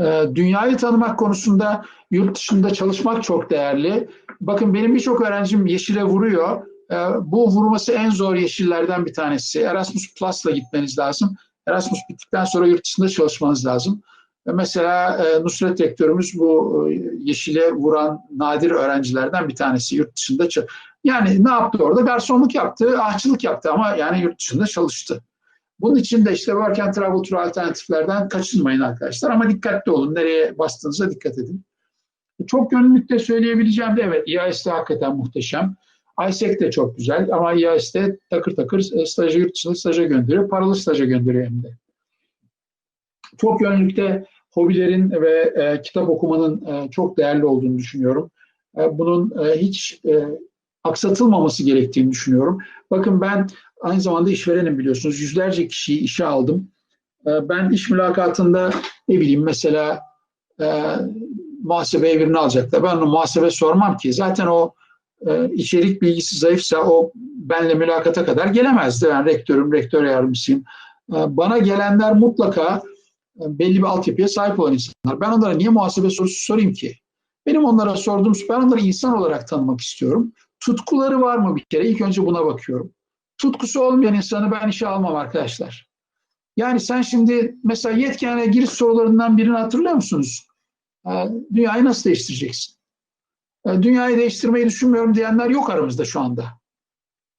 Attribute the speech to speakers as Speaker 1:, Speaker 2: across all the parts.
Speaker 1: Ee, dünyayı tanımak konusunda yurt dışında çalışmak çok değerli. Bakın benim birçok öğrencim yeşile vuruyor. Ee, bu vurması en zor yeşillerden bir tanesi. Erasmus Plus'la gitmeniz lazım. Erasmus bittikten sonra yurt dışında çalışmanız lazım. Mesela e, Nusret Rektörümüz bu e, yeşile vuran nadir öğrencilerden bir tanesi yurt dışında. Yani ne yaptı orada? Garsonluk yaptı, ahçılık yaptı ama yani yurt dışında çalıştı. Bunun için de işte work and travel tur alternatiflerden kaçınmayın arkadaşlar ama dikkatli olun. Nereye bastığınıza dikkat edin. Çok gönüllülükte söyleyebileceğim de evet EIS de hakikaten muhteşem. ISEC de çok güzel ama EIS de takır takır e, stajı yurt dışında staja gönderiyor. Paralı staja gönderiyor hem de. Çok gönüllülükte hobilerin ve e, kitap okumanın e, çok değerli olduğunu düşünüyorum. E, bunun e, hiç e, aksatılmaması gerektiğini düşünüyorum. Bakın ben aynı zamanda işverenim biliyorsunuz. Yüzlerce kişiyi işe aldım. E, ben iş mülakatında ne bileyim mesela e, muhasebe birini alacaklar. Ben onu muhasebe sormam ki. Zaten o e, içerik bilgisi zayıfsa o benle mülakata kadar gelemezdi. Ben rektörüm, rektör yardımcısıyım. E, bana gelenler mutlaka belli bir altyapıya sahip olan insanlar. Ben onlara niye muhasebe sorusu sorayım ki? Benim onlara sorduğum, ben onları insan olarak tanımak istiyorum. Tutkuları var mı bir kere? İlk önce buna bakıyorum. Tutkusu olmayan insanı ben işe almam arkadaşlar. Yani sen şimdi mesela yetkene giriş sorularından birini hatırlıyor musunuz? Dünyayı nasıl değiştireceksin? Dünyayı değiştirmeyi düşünmüyorum diyenler yok aramızda şu anda.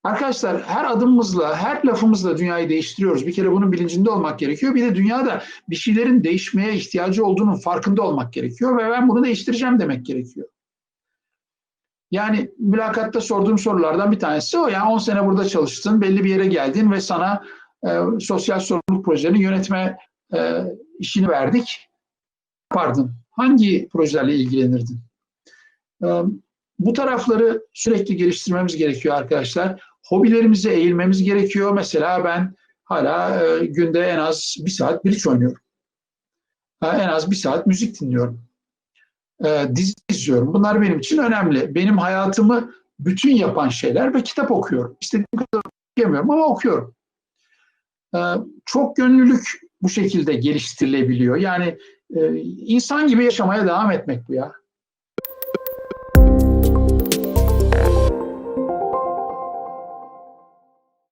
Speaker 1: Arkadaşlar her adımımızla, her lafımızla dünyayı değiştiriyoruz. Bir kere bunun bilincinde olmak gerekiyor. Bir de dünyada bir şeylerin değişmeye ihtiyacı olduğunun farkında olmak gerekiyor ve ben bunu değiştireceğim demek gerekiyor. Yani mülakatta sorduğum sorulardan bir tanesi o. Yani 10 sene burada çalıştın, belli bir yere geldin ve sana e, sosyal sorumluluk projelerini yönetme e, işini verdik. Pardon, hangi projelerle ilgilenirdin? E, bu tarafları sürekli geliştirmemiz gerekiyor arkadaşlar. Hobilerimize eğilmemiz gerekiyor. Mesela ben hala e, günde en az bir saat bridge oynuyorum. E, en az bir saat müzik dinliyorum. E, dizi izliyorum. Bunlar benim için önemli. Benim hayatımı bütün yapan şeyler ve kitap okuyorum. İstediğim kadar okuyamıyorum ama okuyorum. E, çok gönüllülük bu şekilde geliştirilebiliyor. Yani e, insan gibi yaşamaya devam etmek bu ya.